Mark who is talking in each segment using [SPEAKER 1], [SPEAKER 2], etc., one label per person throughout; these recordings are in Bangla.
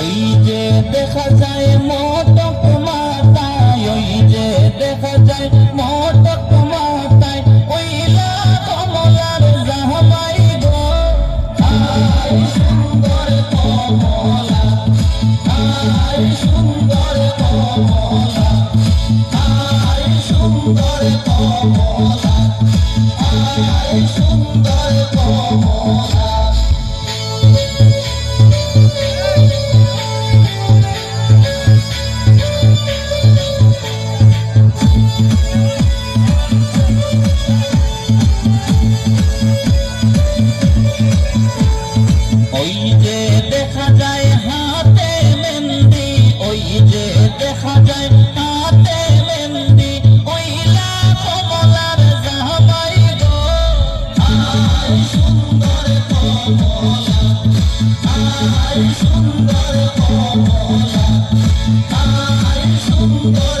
[SPEAKER 1] ওই যে দেখা যায় মোটক মাতায় ওই যে দেখা যায় মোটক মাতায় ওইলা কমলার জামাই গো। আই সুন্দর কমলা আই সুন্দর কমলা ওই যে দেখা যায় হাতে মেহেন্দি, ওই যে দেখা যায় হাতে মেহেন্দি ওইলা কমলার জামাই গো। আই সুন্দর কমলা আই সুন্দর কমলা আই সুন্দর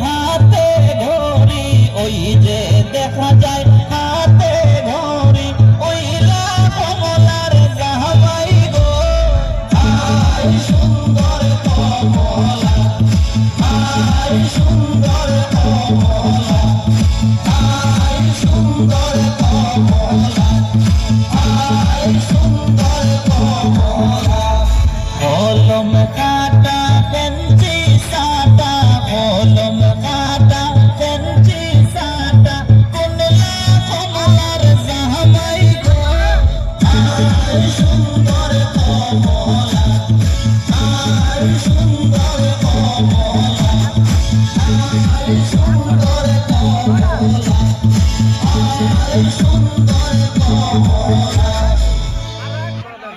[SPEAKER 1] Lord, Lord,